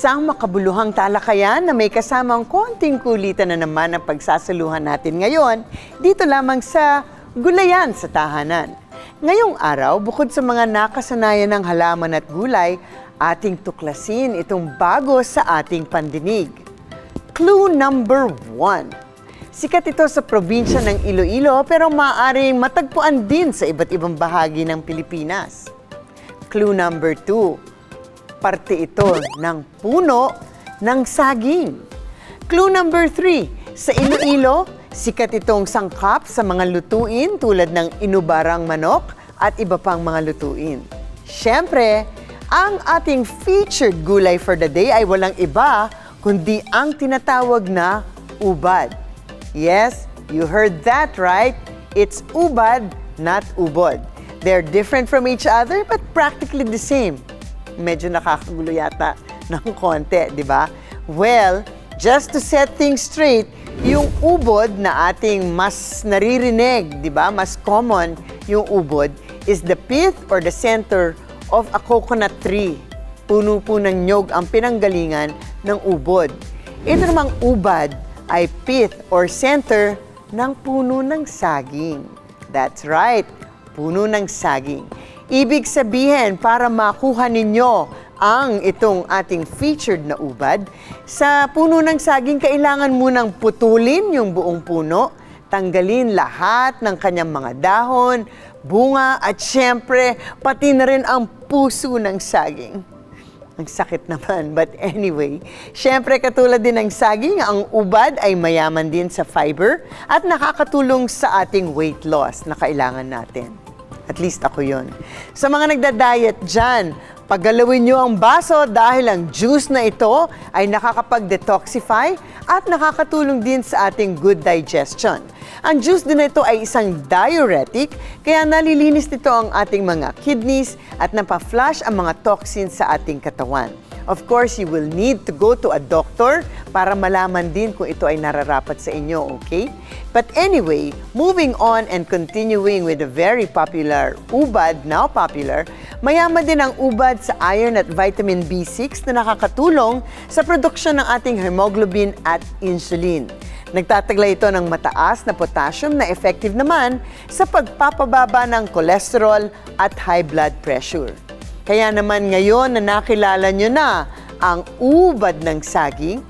Isang makabuluhang talakayan na may kasamang konting kulitan na naman ang pagsasaluhan natin ngayon dito lamang sa Gulayan sa Tahanan. Ngayong araw, bukod sa mga nakasanayan ng halaman at gulay, ating tuklasin itong bago sa ating pandinig. Clue number one. Sikat ito sa probinsya ng Iloilo pero maaaring matagpuan din sa iba't ibang bahagi ng Pilipinas. Clue number two. Parte ito ng puno ng saging. Clue number three. Sa Iloilo, sikat itong sangkap sa mga lutuin tulad ng inubarang manok at iba pang mga lutuin. Siyempre, ang ating featured gulay for the day ay walang iba kundi ang tinatawag na ubad. Yes, you heard that right. It's ubad, not ubod. They're different from each other but practically the same. Medyo nakakagulo yata ng konti, di ba? Well, just to set things straight, yung ubod na ating mas naririnig, di ba? Mas common yung ubod is the pith or the center of a coconut tree. Puno po ng nyog ang pinanggalingan ng ubod. Ito namang ubad ay pith or center ng puno ng saging. That's right, puno ng saging. Ibig sabihin, para makuha ninyo ang itong ating featured na ubad, sa puno ng saging kailangan munang putulin yung buong puno, tanggalin lahat ng kanyang mga dahon, bunga, at syempre, pati na rin ang puso ng saging. Ang sakit naman. But anyway, syempre katulad din ng saging, ang ubad ay mayaman din sa fiber at nakakatulong sa ating weight loss na kailangan natin. At least ako yon. Sa mga nagda-diet dyan, paggalawin nyo ang baso dahil ang juice na ito ay nakakapag-detoxify at nakakatulong din sa ating good digestion. Ang juice din ito ay isang diuretic, kaya nalilinis nito ang ating mga kidneys at napaflush ang mga toxins sa ating katawan. Of course, you will need to go to a doctor para malaman din kung ito ay nararapat sa inyo, okay? But anyway, moving on and continuing with the very popular ubad, now popular, mayaman din ang ubad sa iron at vitamin B6 na nakakatulong sa produksyon ng ating hemoglobin at insulin. Nagtataglay ito ng mataas na potassium na effective naman sa pagpapababa ng cholesterol at high blood pressure. Kaya naman ngayon na nakilala nyo na ang ubad ng saging,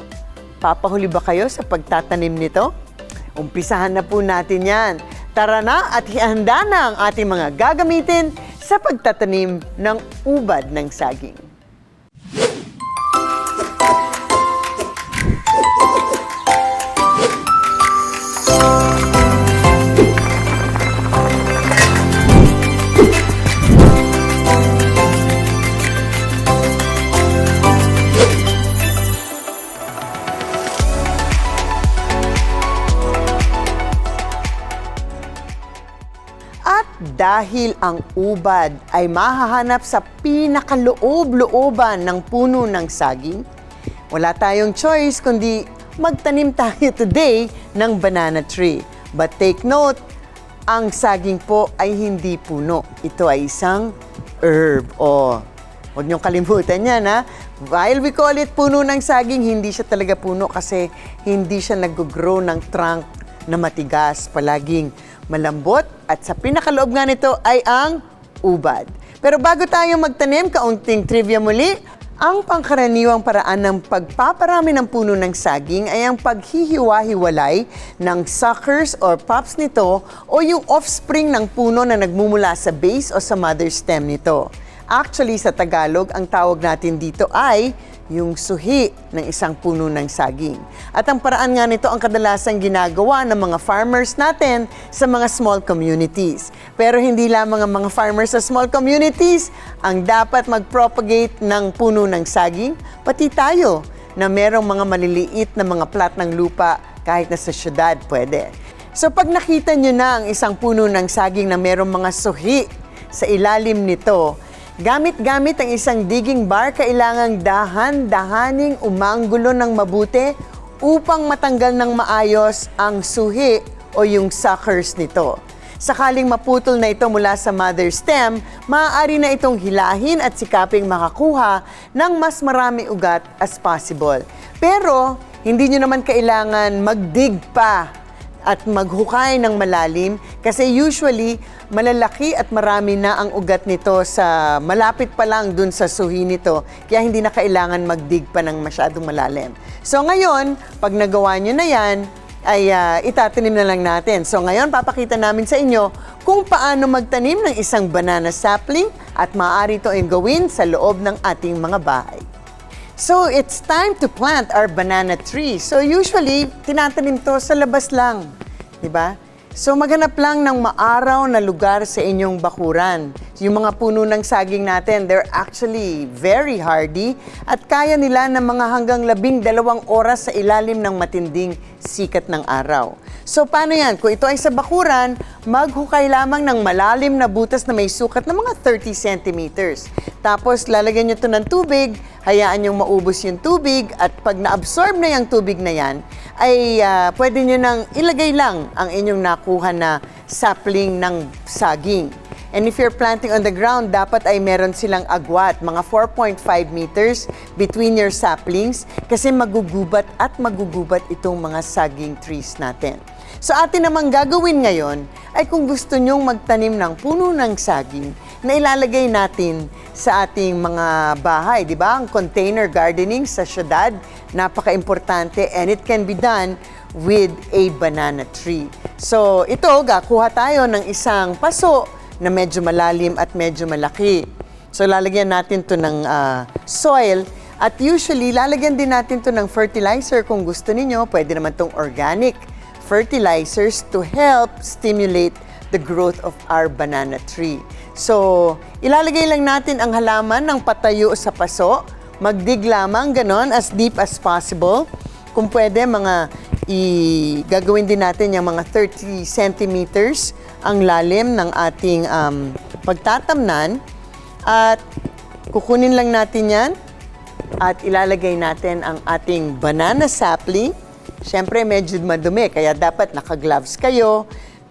papahuli ba kayo sa pagtatanim nito? Umpisahan na po natin yan. Tara na at ihanda na ang ating mga gagamitin sa pagtatanim ng ubad ng saging. Dahil ang ubad ay mahahanap sa pinakaloob-looban ng puno ng saging, wala tayong choice kundi magtanim tayo today ng banana tree. But take note, ang saging po ay hindi puno. Ito ay isang herb. O, huwag niyong kalimutan yan ha. While we call it puno ng saging, hindi siya talaga puno kasi hindi siya nag-grow ng trunk na matigas, palaging malambot at sa pinakaloob nga nito ay ang ubad. Pero bago tayo magtanim, kaunting trivia muli, ang pangkaraniwang paraan ng pagpaparami ng puno ng saging ay ang paghihiwa-hiwalay ng suckers or pups nito o yung offspring ng puno na nagmumula sa base o sa mother stem nito. Actually, sa Tagalog, ang tawag natin dito ay yung suhi ng isang puno ng saging. At ang paraan nga nito ang kadalasang ginagawa ng mga farmers natin sa mga small communities. Pero hindi lamang ang mga farmers sa small communities ang dapat mag-propagate ng puno ng saging, pati tayo na merong mga maliliit na mga plat ng lupa kahit na sa syudad pwede. So pag nakita nyo na ang isang puno ng saging na merong mga suhi sa ilalim nito, Gamit-gamit ang isang digging bar, kailangang dahan-dahaning umanggulo ng mabuti upang matanggal ng maayos ang suhi o yung suckers nito. Sakaling maputol na ito mula sa mother stem, maaari na itong hilahin at sikaping makakuha ng mas marami ugat as possible. Pero, hindi nyo naman kailangan magdig pa at maghukay ng malalim kasi usually malalaki at marami na ang ugat nito sa malapit pa lang dun sa suhi nito kaya hindi na kailangan magdig pa ng masyadong malalim. So ngayon, pag nagawa nyo na yan, ay ah, itatanim na lang natin. So ngayon, papakita namin sa inyo kung paano magtanim ng isang banana sapling at maaari ito gawin sa loob ng ating mga bahay. So, it's time to plant our banana tree. So, usually, tinatanim to sa labas lang. di ba? So, maghanap lang ng maaraw na lugar sa inyong bakuran. Yung mga puno ng saging natin, they're actually very hardy at kaya nila ng mga hanggang labing dalawang oras sa ilalim ng matinding sikat ng araw. So, paano yan? Kung ito ay sa bakuran, maghukay lamang ng malalim na butas na may sukat ng mga 30 centimeters. Tapos, lalagyan nyo ito ng tubig, hayaan yung maubos yung tubig, at pag na-absorb na yung tubig na yan, ay ah, pwede nyo nang ilagay lang ang inyong nakuha na sapling ng saging. And if you're planting on the ground, dapat ay meron silang agwat, mga 4.5 meters between your saplings kasi magugubat at magugubat itong mga saging trees natin. So atin namang gagawin ngayon ay kung gusto nyong magtanim ng puno ng saging na ilalagay natin sa ating mga bahay, di ba? Ang container gardening sa syudad, napaka-importante and it can be done with a banana tree. So ito, gakuha tayo ng isang paso na medyo malalim at medyo malaki. So lalagyan natin to ng ah, soil at usually lalagyan din natin to ng fertilizer kung gusto ninyo. Pwede naman tong organic fertilizers to help stimulate the growth of our banana tree. So, ilalagay lang natin ang halaman ng patayo sa paso. Magdig lamang ganon as deep as possible. Kung pwede, mga i gagawin din natin yung mga 30 centimeters ang lalim ng ating um, pagtatamnan. At kukunin lang natin yan at ilalagay natin ang ating banana sapling. Siyempre, medyo madumi, kaya dapat naka-gloves kayo.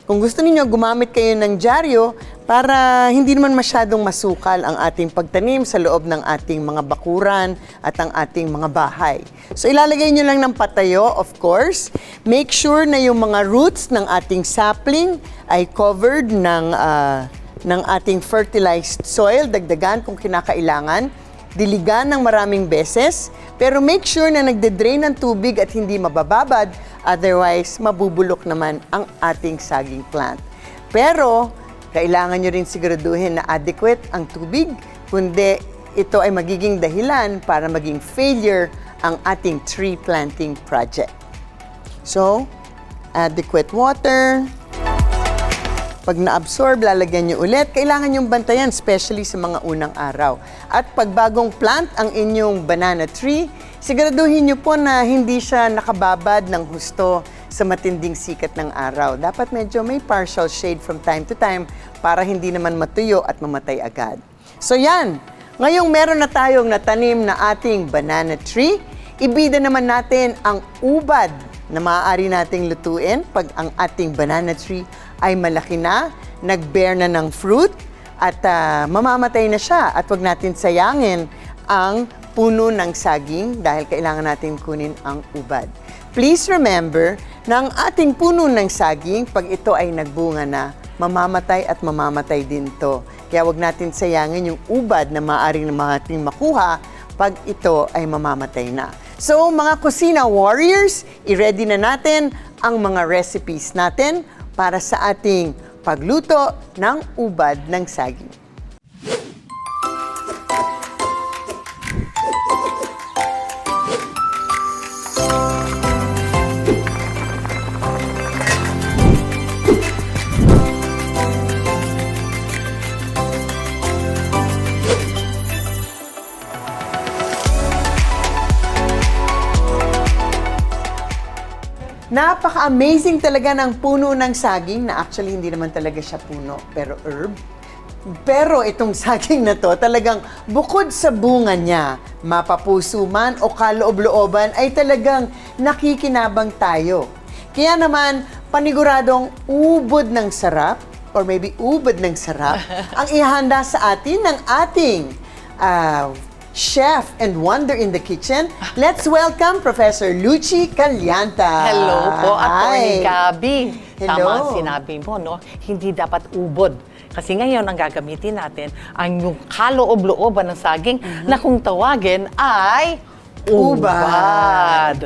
Kung gusto niyo gumamit kayo ng dyaryo para hindi naman masyadong masukal ang ating pagtanim sa loob ng ating mga bakuran at ang ating mga bahay. So ilalagay niyo lang ng patayo, of course. Make sure na yung mga roots ng ating sapling ay covered ng ah, ng ating fertilized soil, dagdagan kung kinakailangan, diligan ng maraming beses, pero make sure na nagde-drain ng tubig at hindi mabababad, otherwise mabubulok naman ang ating saging plant. Pero, kailangan nyo rin siguraduhin na adequate ang tubig, kundi ito ay magiging dahilan para maging failure ang ating tree planting project. So, adequate water, pag na-absorb, lalagyan nyo ulit. Kailangan yung bantayan, especially sa mga unang araw. At pag bagong plant ang inyong banana tree, siguraduhin nyo po na hindi siya nakababad ng husto sa matinding sikat ng araw. Dapat medyo may partial shade from time to time para hindi naman matuyo at mamatay agad. So yan, ngayong meron na tayong natanim na ating banana tree, ibida naman natin ang ubad na maaari nating lutuin pag ang ating banana tree ay malaki na, nag-bear na ng fruit, at ah, mamamatay na siya. At wag natin sayangin ang puno ng saging dahil kailangan natin kunin ang ubad. Please remember na ang ating puno ng saging, pag ito ay nagbunga na, mamamatay at mamamatay din to. Kaya wag natin sayangin yung ubad na maaaring na ating makuha pag ito ay mamamatay na. So mga kusina warriors, i-ready na natin ang mga recipes natin para sa ating pagluto ng ubad ng saging. Napaka-amazing talaga ng puno ng saging na actually hindi naman talaga siya puno, pero herb. Pero itong saging na to, talagang bukod sa bunga niya, mapapuso man o kaloob-looban, ay talagang nakikinabang tayo. Kaya naman, paniguradong ubod ng sarap or maybe ubod ng sarap ang ihanda sa atin ng ating ah, chef and wonder in the kitchen. Let's welcome Professor Lucy Calyanta. Hello po, Attorney Hi. Gabi. Tama Hello. ang sinabi mo, no? Hindi dapat ubod. Kasi ngayon, ang gagamitin natin, ang yung kaloob-looban ng saging na kung tawagin ay Ubad. ubad.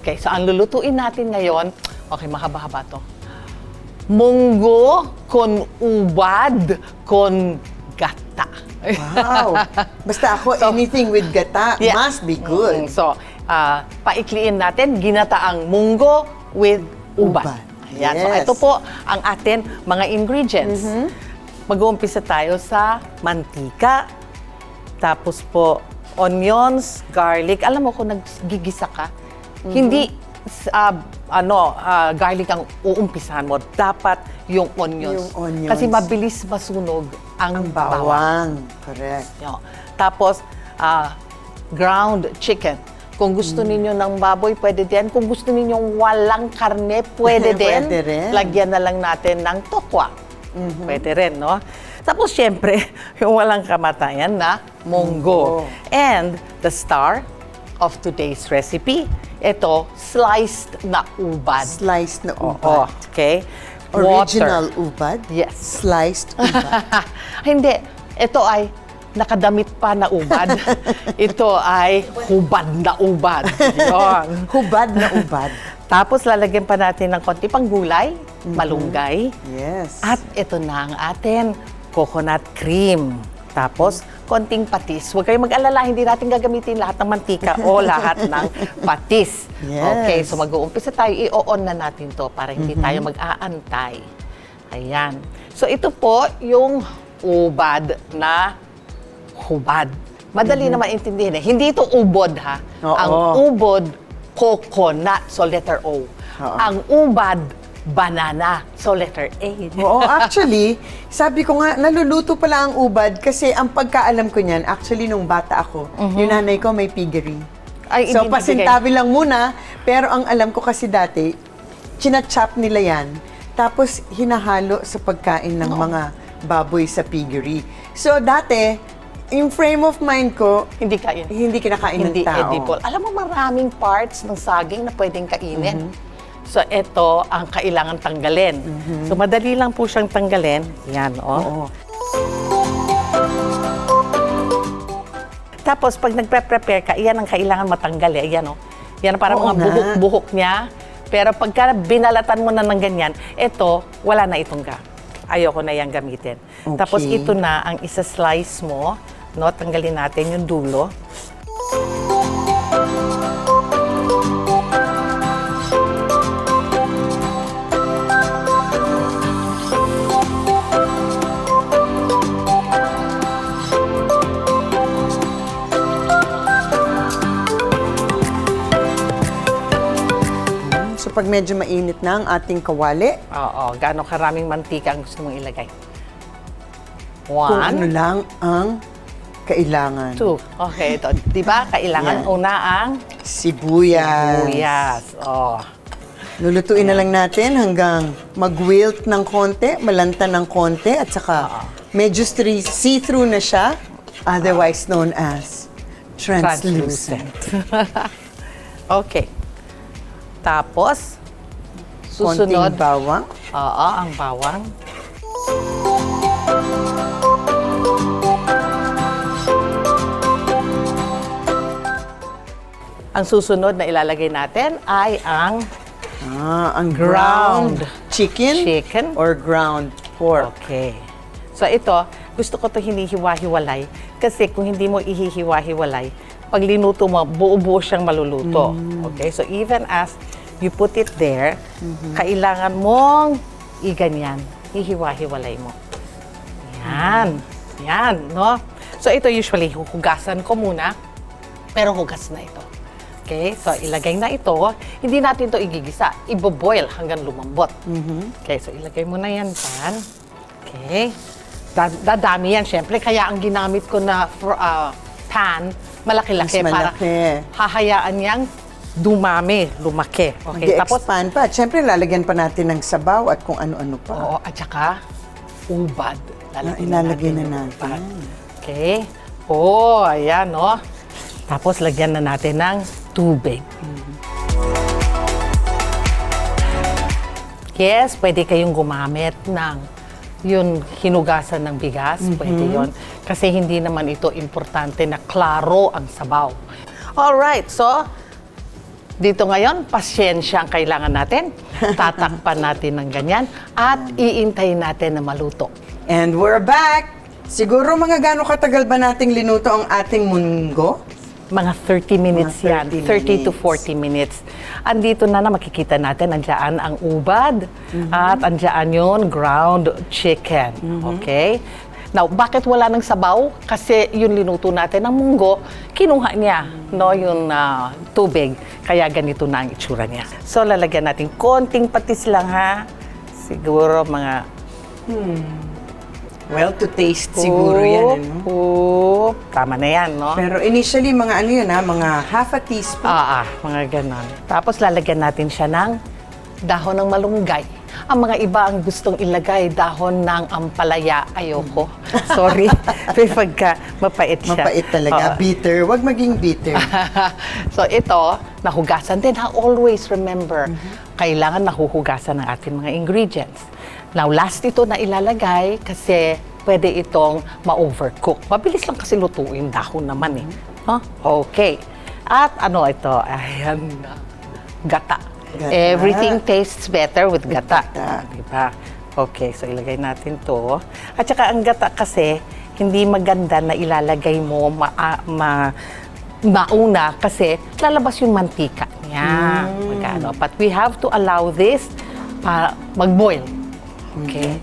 Okay, so ang lulutuin natin ngayon, okay, mahaba-haba to. Munggo con ubad con gata. Wow. Basta ako, anything with gata Yeah. must be good. Mm, So, ah, paikliin natin, ginataang munggo with. Ayan. So, Yes. Mm-hmm. ito po ang atin mga ingredients. Mag-uumpisa tayo sa mantika, tapos po onions, garlic. Alam mo kung naggigisa ka, hindi ah, ano, ah, garlic ang uumpisahan mo. Dapat yung onions. Yung onions. Kasi mabilis masunog ang, Ang bawang. bawang. Correct. Yo. Tapos, ah, ground chicken. Kung gusto Mm. ninyo ng baboy, pwede din. Kung gusto ninyo walang karne, pwede din. Pwede rin. Lagyan na lang natin ng tokwa. Mm-hmm. Pwede rin, no? Tapos, syempre, yung walang kamatayan na munggo. Munggo. And the star of today's recipe, ito, sliced na ubad. Sliced na Oo, ubad. okay? Original Water. ubad? Yes. Sliced ubad. Hindi. Ito ay nakadamit pa na ubad. Ito ay hubad na ubad. Yun. Hubad na ubad. Tapos lalagyan pa natin ng konti pang gulay, malunggay. Yes. At ito na ang atin, coconut cream. Tapos, konting patis. Huwag kayong mag-alala, hindi natin gagamitin lahat ng mantika o lahat ng patis. Yes. Okay, so mag-uumpisa tayo. I-on na natin to para hindi tayo mag-aantay. Ayan. So, ito po yung ubad na hubad. Madali naman intindihin eh. Hindi ito ubod ha. Oo. Ang ubod, coconut. So, letter O. Oo. Ang ubad, banana. So, letter A. Oo, actually, sabi ko nga, naluluto pala ang ubad kasi ang pagkaalam ko niyan, actually, nung bata ako, yung nanay ko may piggery. Ay, so, pasintabi lang muna, pero ang alam ko kasi dati, chinachop nila yan, tapos hinahalo sa pagkain ng mga baboy sa piggery. So, dati, yung frame of mind ko, Hindi kaya. hindi kinakain Hindi ng tao. edible. Alam mo, maraming parts ng saging na pwedeng kainin. So, ito ang kailangan tanggalin. So, madali lang po siyang tanggalin. Yan, oh. Oo. Tapos, pag nagpe-prepare ka, iyan ang kailangan matanggal eh. Ayan, oh. Yan parang Oo mga buhok-buhok niya. Pero pagka binalatan mo na ng ganyan, ito, wala na itong ga. Ayoko na yan gamitin. Okay. Tapos ito na ang isa-slice mo. No, tanggalin natin yung dulo. Pag medyo mainit na ang ating kawali, Oo, gaano karaming mantika ang gusto mong ilagay? kung ano One, lang ang kailangan. two. Okay, ito. Di ba? Kailangan Yan. una ang Sibuyas. sibuyas. Oh. Lulutuin na lang natin hanggang mag-wilt ng konti, malanta ng konti, at saka medyo stri- see-through na siya, otherwise known as translucent. okay. Tapos, Konting susunod. bawang. Oo, ang bawang. Ang susunod na ilalagay natin ay ang Ah, ang ground, Ground chicken, chicken. or ground pork. Okay. So ito, gusto ko to hinihiwa-hiwalay kasi kung hindi mo ihihiwa-hiwalay, pag linuto mo, buo-buo siyang maluluto. Okay? So even as you put it there, kailangan mong iganyan. Hihiwa-hiwalay mo. Yan. Yan, no? So ito usually, huhugasan ko muna, pero hugas na ito. Okay, so ilagay na ito. Hindi natin to igigisa. Ibo-boil hanggang lumambot. Okay, so ilagay mo na yan dyan. Okay. Da- dadami yan, syempre. Kaya ang ginamit ko na for, ah, pan, malaki-laki. Mas Para malaki. hahayaan niyang dumami, lumaki. Okay, tapos, Mag-expand pa. Siyempre, lalagyan pa natin ng sabaw at kung ano-ano pa. oo, at saka, ubad. Ah, ilalagay na natin. ubad. Okay. Oh, ayan, no? Tapos lagyan na natin ng tubig. Yes, pwede kayong gumamit ng yun hinugasan ng bigas, pwede yon Kasi hindi naman ito importante na klaro ang sabaw. Alright, so dito ngayon, pasyensya ang kailangan natin. Tatakpan natin ng ganyan at iintayin natin na maluto. And we're back! Siguro mga gaano katagal ba nating linuto ang ating munggo? Mga 30 minutes Mga yan, 30 30 to minutes. 40 minutes. Andito na na makikita natin, andyan ang ubad Mm-hmm. at andyan yon ground chicken. Okay? Now, bakit wala ng sabaw? Kasi yung linuto natin ng munggo, kinuha niya no, yung ah, tubig. Kaya ganito na ang itsura niya. So, lalagyan natin konting patis lang ha. Siguro mga Well, to taste siguro yan. Ano? Oh, tama na yan, no? Pero initially, mga ano yun ha, mga half a teaspoon. Ah, ah, mga ganon. Tapos lalagyan natin siya ng dahon ng malunggay. Ang mga iba ang gustong ilagay dahon ng ampalaya. Ayoko. Sorry. Pero pagka mapait siya. Mapait talaga. Oo. Bitter. Huwag maging bitter. so ito, nahugasan din. Ha? Always remember, kailangan nahuhugasan ng ating mga ingredients. Now, last ito na ilalagay kasi pwede itong ma-overcook. Mabilis lang kasi lutuin dahon naman eh. Huh? Okay. At ano ito? Ayan na. Gata. Gata. Everything tastes better with gata. gata. Diba? Okay, so ilagay natin to. At saka ang gata kasi, hindi maganda na ilalagay mo ma, ma, mauna kasi lalabas yung mantika niya. Magano. But we have to allow this para mag-boil. Okay?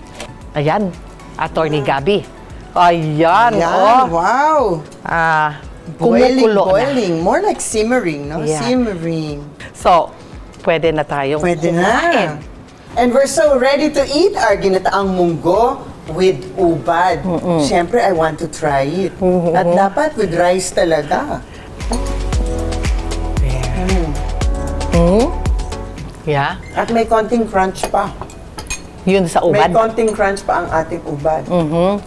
Ayan, Attorney Gabi. Ayan, Yan, oh. wow! Ah, Boiling, kumukulo na. boiling. More like simmering, no? Yeah. Simmering. So, pwede na tayong Pwede kumain. na. And we're so ready to eat our ginataang munggo with ubad. Siyempre, I want to try it. At dapat with rice talaga. Yeah. At may konting crunch pa. Yun sa May ubad. konting crunch pa ang ating ubad. Oh.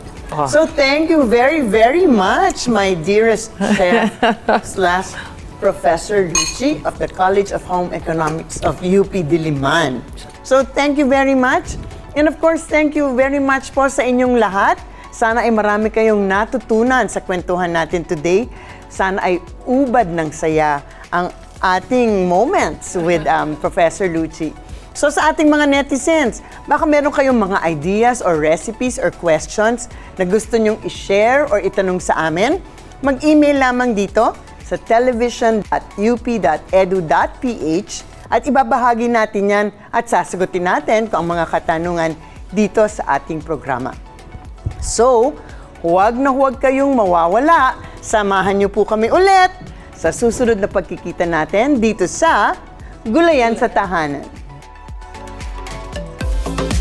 So thank you very, very much, my dearest chef slash Professor Lucy of the College of Home Economics of UP Diliman. So thank you very much. And of course, thank you very much po sa inyong lahat. Sana ay marami kayong natutunan sa kwentuhan natin today. Sana ay ubad ng saya ang ating moments with um, Professor Lucci. So sa ating mga netizens, baka meron kayong mga ideas or recipes or questions na gusto nyong i-share or itanong sa amin, mag-email lamang dito sa television.up.edu.ph at ibabahagi natin yan at sasagutin natin kung ang mga katanungan dito sa ating programa. So, huwag na huwag kayong mawawala. Samahan niyo po kami ulit sa susunod na pagkikita natin dito sa Gulayan sa Tahanan. you